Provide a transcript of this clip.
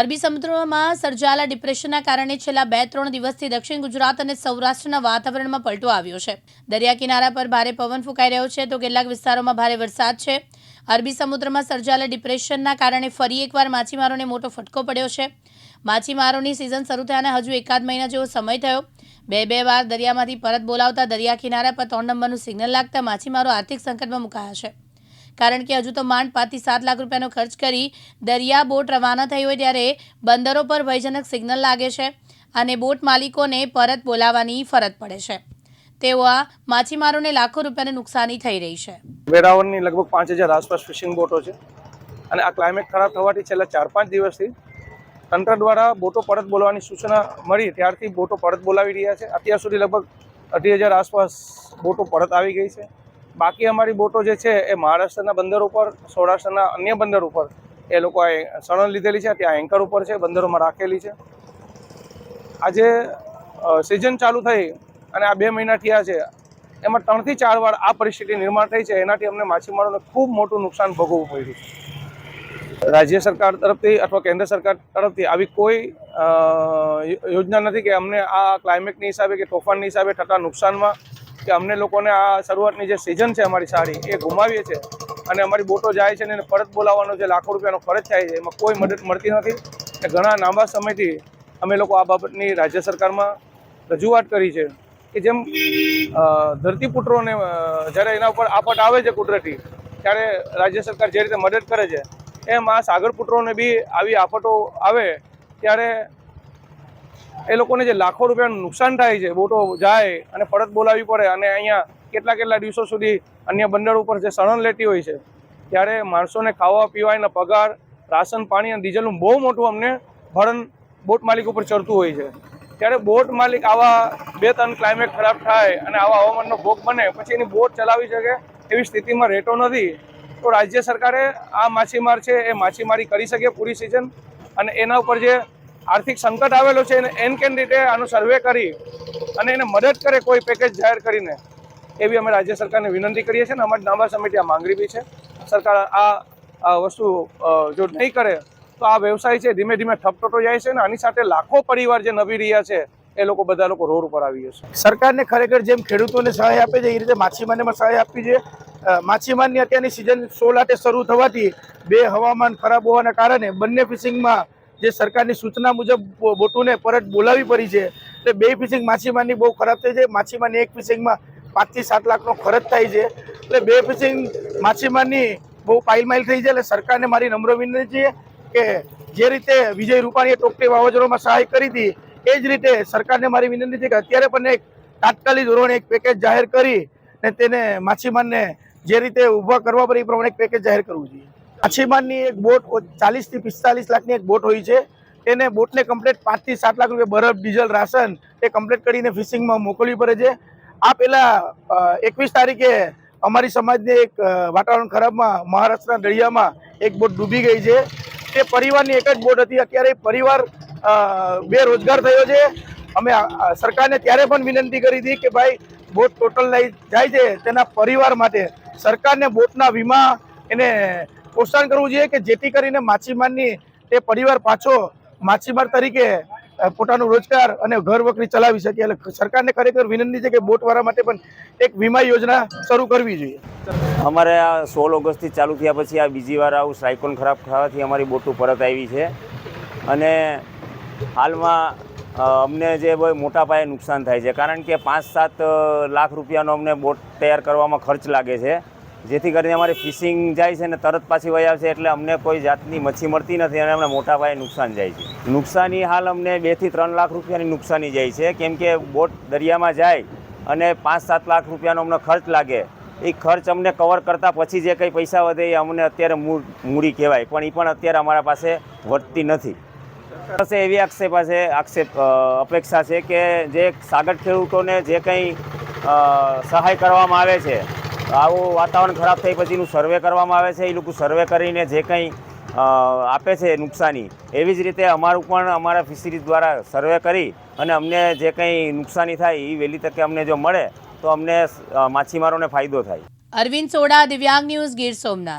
અરબી સમુદ્રમાં સર્જાયેલા ડિપ્રેશનના કારણે છેલ્લા બે ત્રણ દિવસથી દક્ષિણ ગુજરાત અને સૌરાષ્ટ્રના વાતાવરણમાં પલટો આવ્યો છે. દરિયા કિનારા પર ભારે પવન ફૂંકાઈ રહ્યો છે તો કેટલાક વિસ્તારોમાં ભારે વરસાદ છે. અરબી સમુદ્રમાં સર્જાયેલા ડિપ્રેશનના કારણે ફરી એકવાર માછીમારોને મોટો ફટકો પડ્યો છે. માછીમારોની સિઝન શરૂ થયાને હજુ એકાદ મહિના જેવો સમય થયો. બે બે વાર દરિયામાંથી પરત બોલાવતા દરિયા કિનારા પર ત્રણ નંબરનું સિગ્નલ લાગતા માછીમારો આર્થિક સંકટમાં મુકાયા છે. કારણ કે હજુ તો માંડ પાંચથી સાત લાખ રૂપિયાનો ખર્ચ કરી દરિયા બોટ રવાના થઈ હોય ત્યારે બંદરો પર ભયજનક સિગ્નલ લાગે છે અને બોટ માલિકોને પરત બોલાવવાની ફરજ પડે છે. આ માછીમારોને લાખો રૂપિયાની નુકસાની થઈ રહી છે. વેરાવળની લગભગ પાંચ હજાર આસપાસ ફિશિંગ બોટો છે અને આ ક્લાઇમેટ ખરાબ થવાથી છેલ્લા ચાર પાંચ દિવસથી તંત્ર દ્વારા બોટો પરત બોલાવવાની સૂચના મળી ત્યારથી બોટો પરત બોલાવી રહ્યા છે. અત્યાર સુધી લગભગ અઢી હજાર આસપાસ બોટો પરત આવી ગઈ છે. બાકી અમારી બોટો જે છે એ મહારાષ્ટ્રના બંદર ઉપર, સૌરાષ્ટ્રના અન્ય બંદર ઉપર એ લોકો શરણ લીધેલી છે. ત્યાં એન્કર ઉપર છે, બંદરોમાં રાખેલી છે. આજે સિઝન ચાલુ થઈ અને આ બે મહિના થયા છે. એમાં ત્રણથી ચાર વાર આ પરિસ્થિતિ નિર્માણ થઈ છે. એનાથી અમને માછીમારોને ખૂબ મોટું નુકસાન ભોગવવું પડ્યું. રાજ્ય સરકાર તરફથી અથવા કેન્દ્ર સરકાર તરફથી આવી કોઈ યોજના નથી કે અમને આ ક્લાઇમેટની હિસાબે કે તોફાનની હિસાબે થતા નુકસાનમાં કે અમને લોકોને આ શરૂઆતની જે સિઝન છે અમારી સારી એ ગુમાવીએ છીએ અને અમારી બોટો જાય છે ને એને પરત બોલાવવાનો જે લાખો રૂપિયાનો ખર્ચ થાય છે, એમાં કોઈ મદદ મળતી નથી. અને ઘણા લાંબા સમયથી અમે લોકો આ બાબતની રાજ્ય સરકારમાં રજૂઆત કરી છે કે જેમ ધરતીપુત્રોને જ્યારે એના ઉપર આફત આવે છે કુદરતી, ત્યારે રાજ્ય સરકાર જે રીતે મદદ કરે છે, એમ આ સાગરપુત્રોને બી આવી આફતો આવે, ત્યારે એ લોકોને જે લાખો રૂપિયાનું નુકસાન થાય છે, બોટો જાય અને પરત બોલાવી પડે અને અહીંયા કેટલા કેટલા દિવસો સુધી અન્ય બંદર ઉપર જે શરણ લેતી હોય છે, ત્યારે માણસોને ખાવા પીવાના પગાર, રાશન પાણી અને ડીઝલનું બહુ મોટું અમને ભરણ બોટ માલિક ઉપર ચડતું હોય છે. ત્યારે બોટ માલિક આવા બે ત્રણ ક્લાઇમેટ ખરાબ થાય અને આવા હવામાનનો ભોગ બને, પછી એની બોટ ચલાવી શકે એવી સ્થિતિમાં રહેતો નથી, તો રાજ્ય સરકારે આ માછીમાર છે એ માછીમારી કરી શકે પૂરી સિઝન અને એના ઉપર જે આર્થિક સંકટ આવેલો છે એને એન કેન રીતે આનો સર્વે કરી અને એને મદદ કરે કોઈ પેકેજ જાહેર કરીને, એવી અમે રાજ્ય સરકારને વિનંતી કરીએ છીએ અને અમારી નામા સમિતિ આ માંગણી બી છે. સરકાર આ વસ્તુ જો નહીં કરે, તો આ વ્યવસાય છે ધીમે ધીમે ઠપટોટો જાય છે અને આની સાથે લાખો પરિવાર જે નવી રહ્યા છે, એ લોકો બધા લોકો રોડ ઉપર આવી જશે. સરકારને ખરેખર જેમ ખેડૂતોને સહાય આપે છે, એ રીતે માછીમારને પણ સહાય આપવી જોઈએ માછીમારની અત્યારની સિઝન સોલાટે શરૂ થવાથી બે હવામાન ખરાબ હોવાના કારણે બંને ફિશિંગમાં જે સરકારની સૂચના મુજબ બોટુને પરત બોલાવી પડી છે, એટલે બે ફિશિંગ માછીમારની બહુ ખરાબ થઈ છે માછીમારની એક ફિશિંગમાં પાંચથી સાત લાખનો ખર્ચ થાય છે. એટલે બે ફિશિંગ માછીમારની બહુ પાઇલમાઇલ થઈ છે એટલે સરકારને મારી નમ્ર વિનંતી છે કે જે રીતે વિજય રૂપાણીએ ટોકટી વાવાઝોડામાં સહાય કરી હતી, એ જ રીતે સરકારને મારી વિનંતી છે કે અત્યારે પણ એક તાત્કાલિક ધોરણે એક પેકેજ જાહેર કરી ને તેને માછીમારને જે રીતે ઊભા કરવા પડે એ પ્રમાણે એક પેકેજ જાહેર કરવું જોઈએ. માછીમારની એક બોટ ચાલીસથી પિસ્તાલીસ લાખની એક બોટ હોય છે. તેને બોટને કમ્પ્લેટ પાંચથી સાત લાખ રૂપિયા બરફ, ડીઝલ, રાશન એ કમ્પ્લેટ કરીને ફિશિંગમાં મોકલવી પડે છે. આ પહેલાં એકવીસ તારીખે અમારી સમાજની એક વાતાવરણ ખરાબમાં મહારાષ્ટ્રના દરિયામાં એક બોટ ડૂબી ગઈ છે. તે પરિવારની એક જ બોટ હતી. અત્યારે પરિવાર બેરોજગાર થયો છે. અમે સરકારને ત્યારે પણ વિનંતી કરી હતી કે ભાઈ, બોટ ટોટલ લઈ જાય છે તેના પરિવાર માટે. સરકારને બોટના વીમા એને પ્રોત્સાહન કરવું જોઈએ કે જેથી કરીને માછીમારની તે પરિવાર પાછો માછીમાર તરીકે પોતાનું રોજગાર અને ઘર વકરી ચલાવી શકે. એટલે સરકારને ખરેખર વિનંતી છે કે બોટવાળા માટે પણ એક વીમા યોજના શરૂ કરવી જોઈએ. અમારે આ સોળ ઓગસ્ટથી ચાલુ થયા પછી આ બીજી વાર આવું સાયકોન ખરાબ થવાથી અમારી બોટો પરત આવી છે. અને હાલમાં અમને જે મોટા પાયે નુકસાન થાય છે. કારણ કે પાંચ સાત લાખ રૂપિયાનો અમને બોટ તૈયાર કરવામાં ખર્ચ લાગે છે. જેથી કરીને અમારી ફિશિંગ જાય છે ને તરત પાછી વહી આવશે એટલે અમને કોઈ જાતની મચ્છી મળતી નથી અને અમને મોટા પાયે નુકસાન જાય છે. નુકસાની હાલ અમને બેથી ત્રણ લાખ રૂપિયાની નુકસાની જાય છે. કેમ કે બોટ દરિયામાં જાય અને પાંચ સાત લાખ રૂપિયાનો અમને ખર્ચ લાગે. એ ખર્ચ અમને કવર કરતાં પછી જે કંઈ પૈસા વધે એ અમને અત્યારે મૂળ, મૂડી કહેવાય. પણ એ પણ અત્યારે અમારા પાસે વધતી નથી. પાસે એવી આક્ષેપ છે, આક્ષેપ અપેક્ષા છે કે જે સાગર ખેડૂતોને જે કંઈ સહાય કરવામાં આવે છે આવું વાતાવરણ ખરાબ થઈ પછીનું સર્વે કરવામાં આવે છે. એ લોકો સર્વે કરીને જે કંઈ આપે છે નુકસાની, એવી જ રીતે અમારું પણ અમારા ફિશરીઝ દ્વારા સર્વે કરી અને અમને જે કંઈ નુકસાની થાય એ વહેલી તકે અમને જો મળે તો અમને માછીમારોને ફાયદો થાય. Arvind soda, Divyang news Gir Somnath.